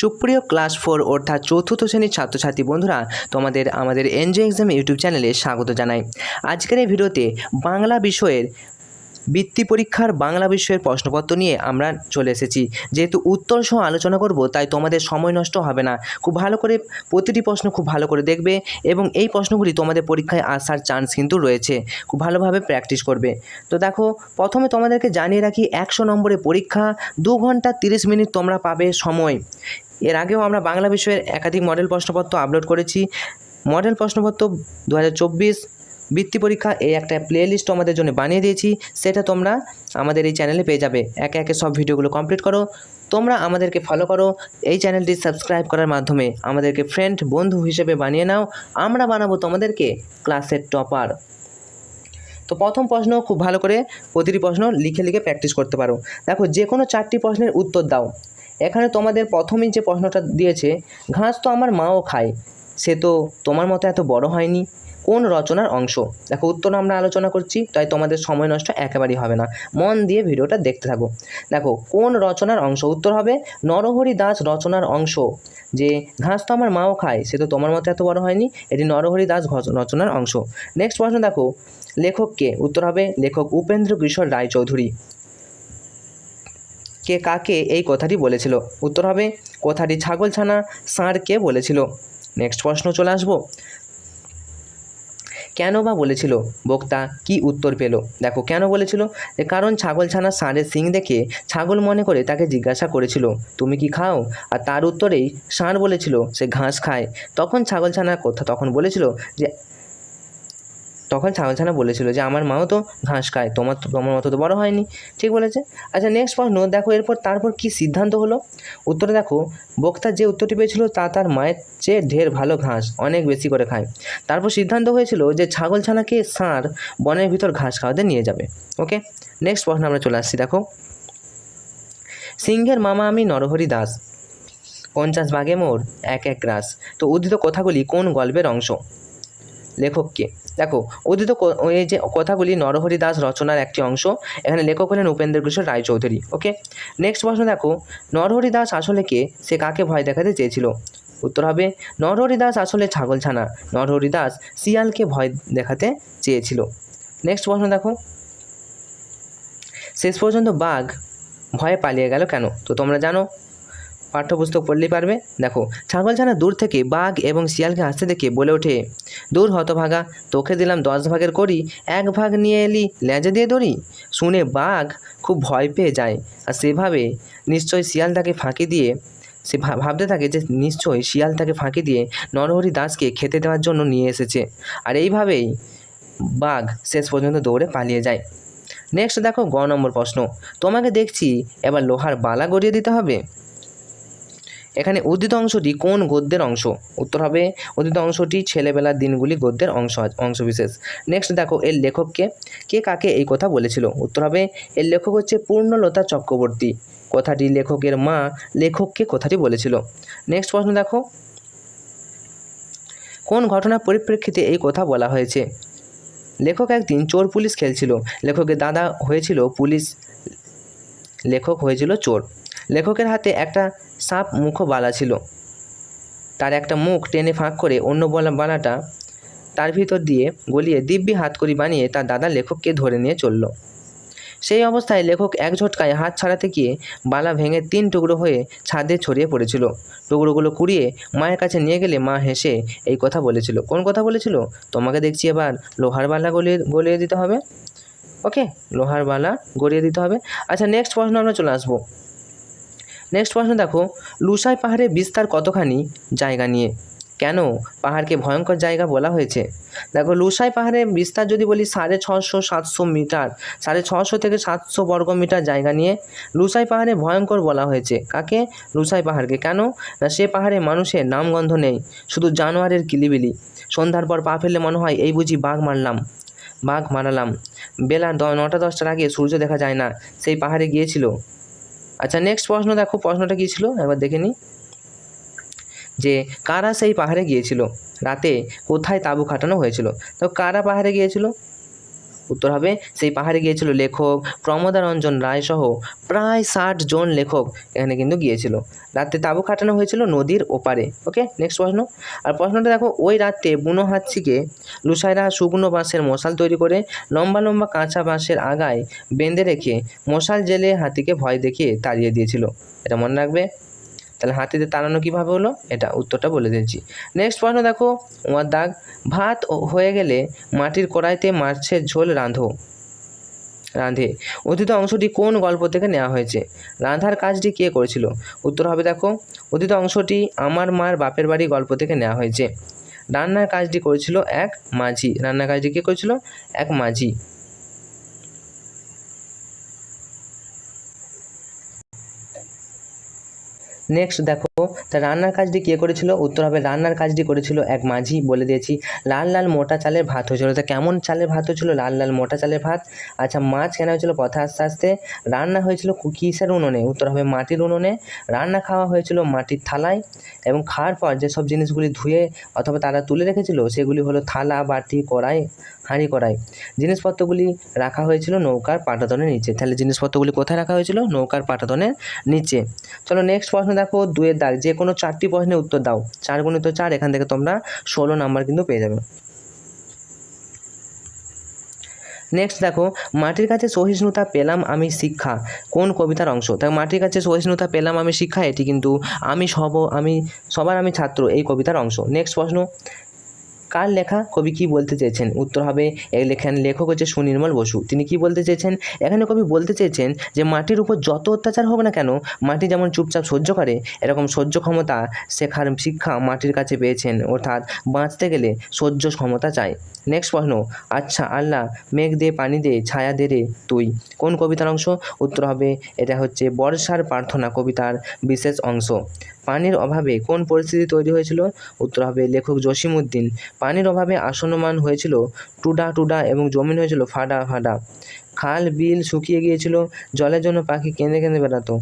সুপ্রিয় class four অর্থাৎ চতুর্থ শ্রেণির ছাত্রছাত্রী বন্ধুরা, তোমাদের আমাদের এনজয় এক্সাম ইউটিউব চ্যানেলে স্বাগত জানাই। আজকের এই ভিডিওতে বাংলা বিষয়ের বৃত্তি পরীক্ষার বাংলা বিষয়ের প্রশ্নপত্র নিয়ে আমরা চলে এসেছি। যেহেতু উত্তর সহ আলোচনা করব, তাই তোমাদের সময় নষ্ট হবে না। খুব ভালো করে প্রতিটি প্রশ্ন খুব ভালো করে দেখবে এবং এই প্রশ্নগুলি তোমাদের পরীক্ষায় আসার চান্স কিন্তু রয়েছে। খুব ভালোভাবে প্র্যাকটিস করবে। তো দেখো, প্রথমে তোমাদেরকে জানিয়ে রাখি, একশো নম্বরের পরীক্ষা, দু ঘণ্টা তিরিশ মিনিট তোমরা পাবে সময়। এর আগেও আমরা বাংলা বিষয়ের একাধিক মডেল প্রশ্নপত্র আপলোড করেছি। মডেল প্রশ্নপত্র দু হাজার চব্বিশ, বৃত্তি পরীক্ষা এই একটা প্লে লিস্ট আমাদের জন্য বানিয়ে দিয়েছি। সেটা তোমরা আমাদের এই চ্যানেলে পেয়ে যাবে। একে একে সব ভিডিওগুলো কমপ্লিট করো। তোমরা আমাদেরকে ফলো করো। এই চ্যানেলটি সাবস্ক্রাইব করার মাধ্যমে আমাদেরকে ফ্রেন্ড বন্ধু হিসেবে বানিয়ে নাও। আমরা বানাবো তোমাদেরকে ক্লাসের টপার তো প্রথম প্রশ্ন খুব ভালো করে প্রতিটি প্রশ্ন লিখে লিখে প্র্যাকটিস করতে পারো। দেখো যে কোনো চারটি প্রশ্নের উত্তর দাও। এখানে তোমাদের প্রথমেই যে প্রশ্নটা দিয়েছে, ঘাস তো আমার মাও খায়, সে তো তোমার মতো এত বড় হয়নি। কোন রচনার অংশ? দেখো, উত্তর আমরা আলোচনা করছি, তাই তোমাদের সময় নষ্ট একেবারেই হবে না। মন দিয়ে ভিডিওটা দেখতে থাকো। দেখো, কোন রচনার অংশ? উত্তর হবে, নরহরি দাস রচনার অংশ। যে, ঘাস তো আমার মাও খায়, সে তো তোমার মতো এত বড় হয়নি, এটি নরহরি দাস রচনার অংশ। নেক্সট প্রশ্ন দেখো, লেখক কে? উত্তর হবে, লেখক উপেন্দ্র কিশোর রায়চৌধুরী। কে কাকে এই কথাটি বলেছিল? উত্তর হবে, কথাটি ছাগলছানা ষাঁড়কে বলেছিল? নেক্সট প্রশ্ন চলে আসব। কেন বা বলেছিল? বক্তা কি উত্তর পেল? দেখো, কেন বলেছিল? যে কারণ ছাগলছানা, ষাঁড়ের সিং দেখে ছাগল মনে করে তাকে জিজ্ঞাসা করেছিল, তুমি কি খাও? আর তার উত্তরেই ষাঁড় বলেছিল, সে ঘাস খায়। তখন ছাগল ছাগলছানার কথা তখন বলেছিল যে তখন ছাগলছানা বলেছিল যে, আমার মাও তো ঘাস খায়, তোমার তো, তোমার মতো তো বড় হয়নি। ঠিক বলেছে। আচ্ছা নেক্সট প্রশ্ন, দেখো এরপর তারপর কি সিদ্ধান্ত হলো? উত্তরে দেখো, বক্তা যে উত্তরটি পেয়েছিল তা তার মায়ের চেয়ে ঢের ভালো ঘাস, অনেক বেশি করে খায়। তারপর সিদ্ধান্ত হয়েছিল যে ছাগলছানাকে ষাঁড় বনের ভিতর ঘাস খাওয়াতে নিয়ে যাবে। ওকে? নেক্সট প্রশ্ন আমরা চলে আসছি, দেখো। সিংহের মামা আমি নরহরি দাস, পঞ্চাশ বাঘে মোর এক এক গ্রাস তো উদ্ধৃত কথাগুলি কোন গল্পের অংশ? লেখককে দেখো, উদ্ধৃত ক- এই যে কথাগুলি নরহরি দাস রচনার একটি অংশ, এখানে লেখক হলেন উপেন্দ্র কিশোর রায়চৌধুরী ওকে নেক্সট প্রশ্ন দেখো, নরহরি দাস আসলে কে? সে কাকে ভয় দেখাতে চেয়েছিল? উত্তর হবে, নরহরি দাস আসলে ছাগলছানা নরহরি দাস শিয়ালকে ভয় দেখাতে চেয়েছিল। নেক্সট প্রশ্ন দেখো, শেষ পর্যন্ত বাঘ ভয়ে পালিয়ে গেল কেন? তো তোমরা জানো পাঠ্যপুস্তক পড়লেই পারবে? দেখো ছাগলছানা দূর থেকে বাঘ এবং শিয়ালকে আসতে দেখে বলে ওঠে, দূর হতভাগা, তোকে দিলাম দশ ভাগের করি এক ভাগ নিয়ে এলি লেজে দিয়ে দড়ি শুনে বাঘ খুব ভয় পেয়ে যায়, আর সেভাবে নিশ্চয়ই শিয়াল তাকে ফাঁকি দিয়ে, সে ভাবতে থাকে যে নিশ্চয়ই শিয়াল তাকে ফাঁকি দিয়ে নরহরি দাসকে খেতে দেওয়ার জন্য নিয়ে এসেছে। আর এইভাবেই বাঘ শেষ পর্যন্ত দৌড়ে পালিয়ে যায়। নেক্সট দেখো, গ নম্বর প্রশ্ন। তোমাকে দেখছি, এবার লোহার বালা গড়িয়ে দিতে হবে? এখানে উদ্ধৃত অংশটি কোন গদ্যের অংশ? উত্তর হবে, উদ্ধৃত অংশটি ছেলেবেলার দিনগুলি গদ্যের অংশ অংশবিশেষ। নেক্সট দেখো, এর লেখককে। কে কাকে এই কথা বলেছিল? উত্তর হবে, এর লেখক হচ্ছে পূর্ণলতা চক্রবর্তী। কথাটি লেখকের মা লেখককে কথাটি বলেছিল। নেক্সট প্রশ্ন দেখো, কোন ঘটনার পরিপ্রেক্ষিতে এই কথা বলা হয়েছে? লেখক একদিন চোর পুলিশ খেলছিল। লেখকের দাদা হয়েছিল পুলিশ, লেখক হয়েছিল চোর। লেখকের হাতে একটা সাপ মুখ বালা ছিল। তার একটা মুখ টেনে ফাঁক করে অন্য বলা বালাটা তার ভিতর দিয়ে গলিয়ে দিব্যি হাতকড়ি বানিয়ে তার দাদা লেখককে ধরে নিয়ে চলল। সেই অবস্থায় লেখক এক ঝটকায় হাত ছাড়াতে গিয়ে বালা ভেঙে তিন টুকরো হয়ে ছাদে ছড়িয়ে পড়েছিল। টুকরোগুলো কুড়িয়ে মায়ের কাছে নিয়ে গেলে মা হেসে এই কথা বলেছিল। কোন কথা বলেছিল? তোমাকে দেখছি এবার। লোহার বালা গলিয়ে গলিয়ে দিতে হবে। ওকে, লোহার বালা গড়িয়ে দিতে হবে। আচ্ছা নেক্সট প্রশ্ন আমরা চলে আসব। নেক্সট প্রশ্ন দেখো, লুসাই পাহাড়ের বিস্তার কতখানি জায়গা নিয়ে? কেন? পাহাড়কে ভয়ঙ্কর জায়গা বলা হয়েছে। দেখো, লুসাই পাহাড়ের বিস্তার যদি বলি, সাড়ে ছশো, সাতশো মিটার, সাড়ে ছশো থেকে সাতশো বর্গ মিটার জায়গা নিয়ে লুসাই পাহাড়ে ভয়ঙ্কর বলা হয়েছে। কাকে? লুসাই পাহাড়কে। কেন? না, সে পাহাড়ে মানুষের নামগন্ধ নেই, শুধু জানোয়ারের কিলিবিলি। সন্ধ্যার পর পা ফেললে মনে হয়, এই বুঝি বাঘ মারলাম, বাঘ মারালাম। বেলা নটা দশটার আগে সূর্য দেখা যায় না, সেই পাহাড়ে গিয়েছিল। আচ্ছা নেক্সট প্রশ্ন দেখো, প্রশ্নটা কী ছিল? একবার দেখে নিই। যে, কারা সেই পাহাড়ে গিয়েছিল? রাতে কোথায় তাঁবু খাটানো হয়েছিল? তো কারা পাহাড়ে গিয়েছিল? উত্তর হবে, সেই পাহাড়ে গিয়েছিল লেখক প্রমোদারঞ্জন রায় সহ প্রায় ষাট জন লেখক এখানে কিন্তু গিয়েছিল। রাত্রে তাঁবু খাটানো হয়েছিল নদীর ওপারে। ওকে নেক্সট প্রশ্ন। আর প্রশ্নটা দেখো, ওই রাত্রে বুনো হাতছিকে লুসাইরা শুকনো বাঁশের মশাল তৈরি করে লম্বা লম্বা কাঁচা বাঁশের আগায় বেঁধে রেখে মশাল জেলে হাতিকে ভয় দেখিয়ে তাড়িয়ে দিয়েছিল। এটা মনে রাখবে। তাহলে হাতিতে তাড়ানো কীভাবে হলো? এটা উত্তরটা বলে দিয়েছি। নেক্সট প্রশ্ন দেখো তোমার দাগ, ভাত হয়ে গেলে মাটির কড়াইতে মাছের ঝোল রাঁধো। রাঁধে। অতীত অংশটি কোন গল্প থেকে নেওয়া হয়েছে? রাঁধার কাজটি কে করেছিল? উত্তর হবে দেখো, অতীত অংশটি আমার মার বাপের বাড়ি গল্প থেকে নেওয়া হয়েছে। রান্নার কাজটি করেছিল এক মাঝি। রান্নার কাজটি কে করেছিল? এক মাঝি। নেক্সট দেখো, তা রান্নার কাজটি কে করেছিল? উত্তর হবে, রান্নার কাজটি করেছিল এক মাঝি, বলে দিয়েছি। লাল লাল মোটা চালের ভাত হয়েছিল। তা কেমন চালের ভাত হয়েছিল? লাল লাল মোটা চালের ভাত। আচ্ছা মাছ কেনা হয়েছিল? পথে আস্তে আস্তে। রান্না হয়েছিল কু- কিসের উনুনে? উত্তর হবে, মাটির উনুনে। রান্না খাওয়া হয়েছিল মাটির থালায় এবং খাওয়ার পর যেসব জিনিসগুলি ধুয়ে অথবা তারা তুলে রেখেছিল, সেগুলি হলো থালা, বাটি, কড়াই হাঁড়ি কড়াই জিনিসপত্রগুলি রাখা হয়েছিল নৌকার পাটাতনের নিচে। তাহলে জিনিসপত্রগুলি কোথায় রাখা হয়েছিল? নৌকার পাটাতনের নিচে। চলো নেক্সট প্রশ্ন দেখো দুয়ের দাগ যে কোনো চারটি প্রশ্নের উত্তর দাও। চার গুণিত চার, এখান থেকে তোমরা ষোলো নাম্বার কিন্তু পেয়ে যাবে। নেক্সট দেখো, মাটির কাছে সহিষ্ণুতা পেলাম আমি শিক্ষা। কোন কবিতার অংশ? তাই মাটির কাছে সহিষ্ণুতা পেলাম আমি শিক্ষা, এটি কিন্তু আমি সব, আমি, সবার আমি ছাত্র এই কবিতার অংশ। নেক্সট প্রশ্ন কার লেখা? কবি কি বলতে চেয়েছেন? উত্তর হবে লেখেন লেখক হচ্ছে সুনির্মল বসু। তিনি কি বলতে চেয়েছেন? এখানে কবি বলতে চেয়েছেন যে, মাটির উপর যত অত্যাচার হোক না কেন, মাটি যেমন চুপচাপ সহ্য করে, এরকম সহ্য ক্ষমতা শেখার শিক্ষা মাটির কাছে পেয়েছেন। অর্থাৎ বাঁচতে গেলে সহ্য ক্ষমতা চাই। নেক্সট প্রশ্ন আচ্ছা আল্লাহ মেঘ দে, পানি দে, ছায়া দে রে, তুই। কোন কবিতার অংশ? উত্তর হবে, এটা হচ্ছে বর্ষার প্রার্থনা কবিতার বিশেষ অংশ। পানির অভাবে কোন পরিস্থিতি তৈরি হয়েছিল? উত্তর হবে লেখক জসিমউদ্দিন। পানির অভাবে আসনমান হয়েছিল টুডা টুডা এবং জমিন হয়েছিল ফাডা ফাডা। খাল, বিল শুকিয়ে গিয়েছিল, জলের জন্য পাখি কেঁদে কেঁদে বেড়াতো।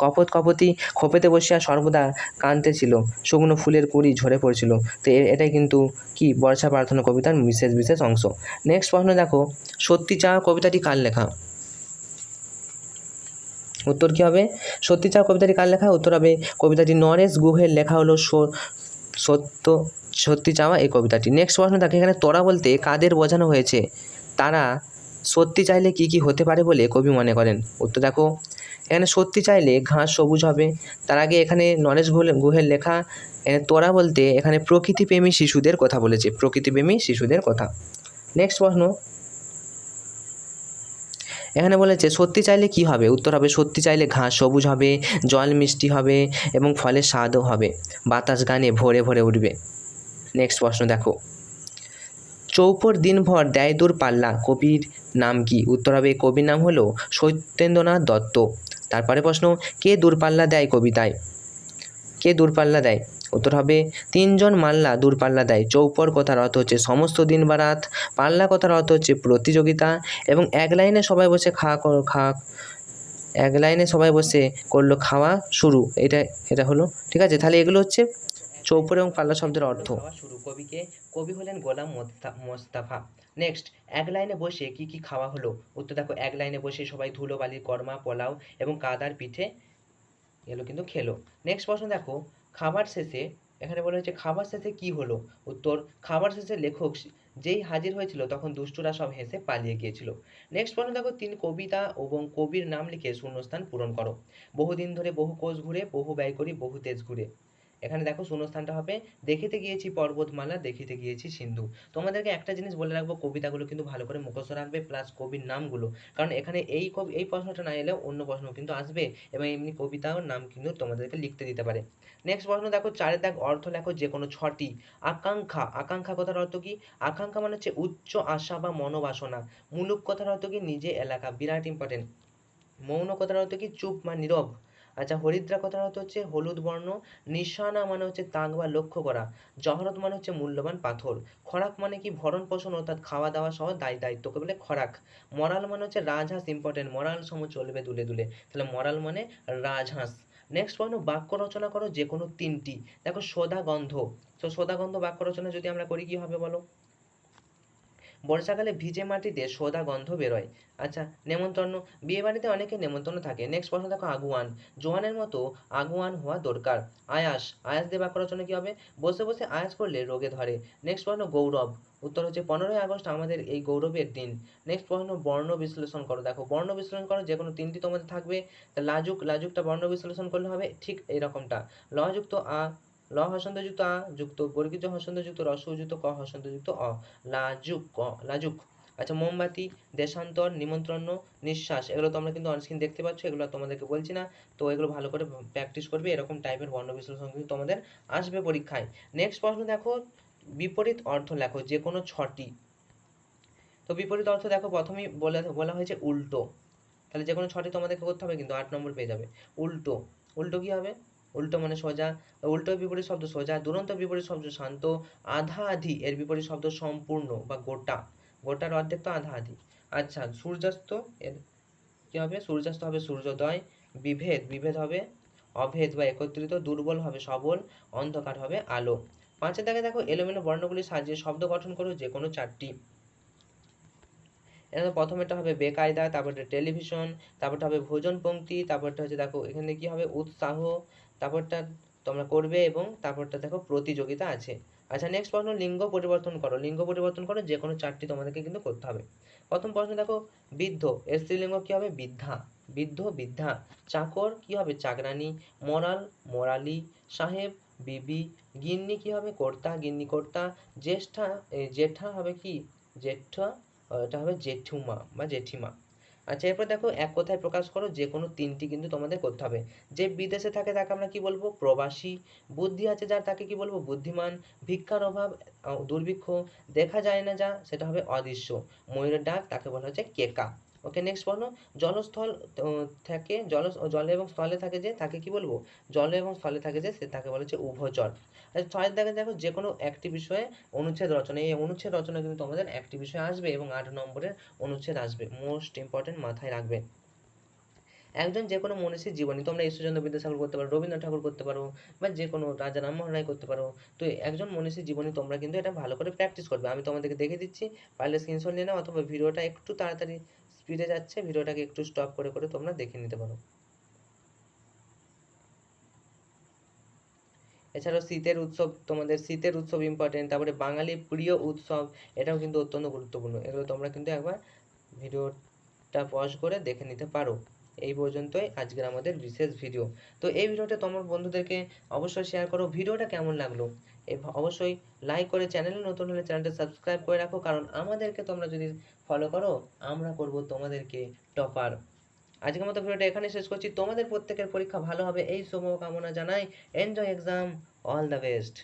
কপত কপতি খোপেতে বসিয়া সর্বদা কাঁদতেছিল শুকনো ফুলের কুড়ি ঝরে পড়ছিল। তো এটাই কিন্তু কি বর্ষা প্রার্থনা কবিতার বিশেষ বিশেষ অংশ। নেক্সট প্রশ্ন দেখো, সত্যি চাওয়া কবিতাটি কার লেখা? উত্তর কী হবে? সত্যি চাওয়া কবিতাটি কার লেখা? উত্তর হবে কবিতাটি নরেশ গুহের লেখা হলো সত্য, সত্যি চাওয়া এই কবিতাটি। নেক্সট প্রশ্ন দেখো, এখানে তোরা বলতে কাদের বোঝানো হয়েছে? তারা সত্যি চাইলে কি কি হতে পারে বলে কবি মনে করেন। উত্তর দেখো, এখানে সত্যি চাইলে ঘাস সবুজ হবে। তার আগে এখানে নরেশ গুহের লেখা, এখানে তোরা বলতে এখানে প্রকৃতিপ্রেমী শিশুদের কথা বলেছে। প্রকৃতিপ্রেমী শিশুদের কথা। নেক্সট প্রশ্ন এখানে বলেছে, সত্যি চাইলে কি হবে? উত্তর হবে, সত্যি চাইলে ঘাস সবুজ হবে, জল মিষ্টি হবে এবং ফলের স্বাদও হবে। বাতাস গানে ভরে ভরে উঠবে। নেক্সট প্রশ্ন দেখো। চৌপর দিনভর দেয় দূর পাল্লা, কবির নাম কি? উত্তর হবে, কবির নাম হলো সত্যেন্দ্রনাথ দত্ত। তারপরে প্রশ্ন, কে দূরপাল্লা দেয় কবিতায়? কে দূরপাল্লা দেয়? উত্তর হবে, তিনজন মাল্লা দূরপাল্লা দেয়। চৌপর কথার অর্থ হচ্ছে, সমস্ত দিন বা রাত। পাল্লা কথার অর্থ হচ্ছে, প্রতিযোগিতা এবং এক লাইনে সবাই বসে খাওয়া খাওয়া, এক লাইনে সবাই বসে করল খাওয়া শুরু। এটা এটা হলো, ঠিক আছে? তাহলে এগুলো হচ্ছে চৌপর এবং পাল্লা শব্দের অর্থ। শুরু, কবিকে, কবি হলেন গোলাম মোস্তা- মোস্তাফা। নেক্সট এক লাইনে বসে কি কি খাওয়া হলো? উত্তর দেখো, এক লাইনে বসে সবাই ধুলো বালির কর্মা, পোলাও এবং কাদার পিঠে এগুলো কিন্তু খেলো। নেক্সট প্রশ্ন দেখো খাবার শেষে, এখানে বলা হয়েছে খাবার শেষে কি হলো? উত্তর খাবার শেষে লেখক যেই হাজির হয়েছিল তখন দুষ্টুরা সব হেসে পালিয়ে গিয়েছিল। নেক্সট প্রশ্ন দেখো, তিন কবিতা এবং কবির নাম লিখে শূন্যস্থান পূরণ করো। বহুদিন ধরে বহু কোষ ঘুরে, বহু ব্যয় করি, বহু তেজ ঘুরে। এখানে দেখো শূন্যস্থানটা হবে। দেখিতে গিয়েছি পর্বতমালা, দেখিতে গিয়েছি সিন্ধু। তোমাদেরকে একটা জিনিস বলে রাখব, কবিতাগুলো কিন্তু ভালো করে মুখস্থ রাখবে প্লাস কবির নামগুলো। কারণ এখানে এই কবি, এই প্রশ্নটা না এলেও অন্য প্রশ্ন কিন্তু আসবে এবং এমনি কবিতার নাম কিন্তু তোমাদেরকে লিখতে দিতে পারে। নেক্সট প্রশ্ন দেখো চারের দাগ অর্থ লেখো যে কোনো ছটি। আকাঙ্ক্ষা আকাঙ্ক্ষা কথার অর্থ কি? আকাঙ্ক্ষা মানে হচ্ছে উচ্চ আশা বা মনোবাসনা। মূলক কথার অর্থ কি? নিজে, এলাকা, বিরাট ইম্পর্টেন্ট মৌন কথার অর্থ কি? চুপ বা নীরব। আচ্ছা হরিদ্রা কথার অর্থ হচ্ছে হলুদ বর্ণ, নিশানা মানে হচ্ছে তাক বা লক্ষ্য করা, জহরত মানে হচ্ছে মূল্যবান পাথর, খরাক মানে কি ভরণ পোষণ অর্থাৎ খাওয়া দাওয়া সহ দায়, দায়িত্বকে বলে খরাক, মরাল মানে হচ্ছে রাজহাঁস ইম্পর্টেন্ট মরাল সম চলবে দুলে দুলে, তাহলে মরাল মানে রাজহাঁস নেক্সট প্রশ্ন বাক্য রচনা করো যে কোনো তিনটি, দেখো সোদা গন্ধ তো সোদা গন্ধ বাক্য রচনা যদি আমরা করি কি হবে বলো? বর্ষাকালে ভিজে মাটিতে সোদা গন্ধ বেরোয়। আচ্ছা নেমন্তন্ন। বিয়ে বাড়িতে অনেকে নেমন্তন্ন থাকে। নেক্সট প্রশ্ন দেখো, আগুয়ান। জোয়ানের মতো আগুয়ান হওয়া দরকার। আয়াস আয়াস দিয়ে বাক্য রচনা কী হবে? বসে বসে আয়াস করলে রোগে ধরে। নেক্সট প্রশ্ন, গৌরব। উত্তর হচ্ছে, পনেরোই আগস্ট আমাদের এই গৌরবের দিন। নেক্সট প্রশ্ন, বর্ণ বিশ্লেষণ করো। দেখো, বর্ণ বিশ্লেষণ করো, যে কোনো তিনটি তোমাদের থাকবে। লাজুক, লাজুকটা বর্ণ বিশ্লেষণ করলে হবে ঠিক এরকমটা। লযুক্ত আ ল হসন্তযুক্ত আ যুক্ত বর্গীজ হসন্তযুক্ত রসযুক্ত ক হসন্তযুক্ত অ। লাজুক, ক, লাজুক। আচ্ছা মোমবাতি, দেশান্তর, নিমন্ত্রণ, নিঃশ্বাস, এগুলো তোমরা কিন্তু অনস্ক্রিন দেখতে পাচ্ছ, এগুলো তোমাদেরকে বলছি না। তো এগুলো ভালো করে প্র্যাকটিস করবে, এরকম টাইপের বর্ণ বিশ্লেষণ কিন্তু তোমাদের আসবে পরীক্ষায়। নেক্সট প্রশ্ন দেখো, বিপরীত অর্থ লেখো, যে কোনো ছটি। তো বিপরীত অর্থ দেখো, প্রথমেই বলে, বলা হয়েছে উল্টো। তাহলে যে কোনো ছটি তোমাদেরকে করতে হবে কিন্তু, আট নম্বর পেয়ে যাবে। উল্টো। উল্টো কী হবে? উল্টো মানে সোজা, উল্টো বিপরীত শব্দ সোজা, দুরন্ত বিপরীত শব্দ শান্ত, আধা আধি, এর বিপরীত শব্দ সম্পূর্ণ বা গোটা। গোটার অর্ধেক তো আধা আধি। আচ্ছা সূর্যাস্ত, এর কী হবে? সূর্যাস্ত হবে সূর্যোদয়, বিভেদ বিভেদ হবে অভেদ বা একত্রিত, দুর্বল হবে সবল, অন্ধকার হবে আলো। পাঁচের দাগে দেখো, এলোমেলো বর্ণগুলি সাজিয়ে শব্দ গঠন করো যে কোনো চারটি। এখানে প্রথমেটা হবে বেকায়দা, তারপরটা টেলিভিশন, তারপরটা হবে ভোজন পংক্তি তারপরটা হচ্ছে দেখো, এখানে কি হবে? উৎসাহ তারপরটা তোমরা করবে এবং তারপরটা দেখো প্রতিযোগিতা আছে। আচ্ছা নেক্সট প্রশ্ন, লিঙ্গ পরিবর্তন করো। লিঙ্গ পরিবর্তন করো যে কোনো চারটি তোমাদেরকে কিন্তু করতে হবে। প্রথম প্রশ্ন দেখো, বৃদ্ধ স্ত্রীলিঙ্গ কী হবে? বৃদ্ধা। বৃদ্ধ, বৃদ্ধা। চাকর কি হবে? চাকরানি। মরাল, মরালি। সাহেব, বিবি। গিন্নি কি হবে? কর্তা গিন্নি কর্তা জ্যেষ্ঠা জেঠা হবে কি? জেঠা এটা হবে জেঠুমা বা জেঠিমা। আচ্ছা এরপর দেখো, এক কথায় প্রকাশ করো, যে কোনো তিনটি কিন্তু তোমাদের করতে হবে। যে বিদেশে থাকে তাকে আমরা কি বলব? প্রবাসী। বুদ্ধি আছে যার, তাকে কি বলব? বুদ্ধিমান। ভিক্ষার অভাব দুর্ভিক্ষ। দেখা যায় না যা, সেটা হবে অদৃশ্য। ময়ূরের ডাক, তাকে বলা হচ্ছে কেকা। ওকে নেক্সট বলো জলস্থল থাকে জল জলে এবং স্থলে থাকে যে, তাকে কি বলব? জলে এবং স্থলে থাকে যে, সে তাকে বলা হচ্ছে উভচর ছয়ের দাগে দেখো যে কোনো একটি বিষয়ে অনুচ্ছেদ রচনা, এই অনুচ্ছেদ রচনা কিন্তু তোমাদের একটি বিষয় আসবে এবং আট নম্বরের অনুচ্ছেদ আসবে। মোস্ট ইম্পর্টেন্ট মাথায় রাখবে। একজন যে কোনো মনীষীর জীবনী, তোমরা ঈশ্বরচন্দ্র বিদ্যাসাগর করতে পারো, রবীন্দ্রনাথ ঠাকুর করতে পারো, বা যে কোনো রাজা রামমোহন রায় করতে পারো, তো একজন মনীষীর জীবনী তোমরা কিন্তু এটা ভালো করে প্র্যাকটিস করবে। আমি তোমাদেরকে দেখে দিচ্ছি পারলে স্ক্রিনশট নিয়ে নাও, অথবা ভিডিওটা একটু তাড়াতাড়ি স্পিডে যাচ্ছে, ভিডিওটাকে একটু স্টপ করে করে তোমরা দেখে নিতে পারো। এছাড়াও শীতের উৎসব, তোমাদের শীতের উৎসব ইম্পর্টেন্ট তারপরে বাঙালির প্রিয় উৎসব, এটাও কিন্তু অত্যন্ত গুরুত্বপূর্ণ। এগুলো তোমরা কিন্তু একবার ভিডিওটা পজ করে দেখে নিতে পারো। এই পর্যন্তই আজকের আমাদের বিশেষ ভিডিও তো এই ভিডিওটা তোমার বন্ধুদেরকে অবশ্যই শেয়ার করো। ভিডিওটা কেমন লাগল? অবশ্যই লাইক করে চ্যানেলে নতুন হলে চ্যানেলটা সাবস্ক্রাইব করে রাখো। কারণ আমাদেরকে তোমরা যদি ফলো করো, আমরা করব তোমাদেরকে টপার আজকের মতো ভিডিওটা এখানে শেষ করছি। তোমাদের প্রত্যেকের পরীক্ষা ভালো হবে। এই শুভ কামনা জানাই। Enjoy exam all the best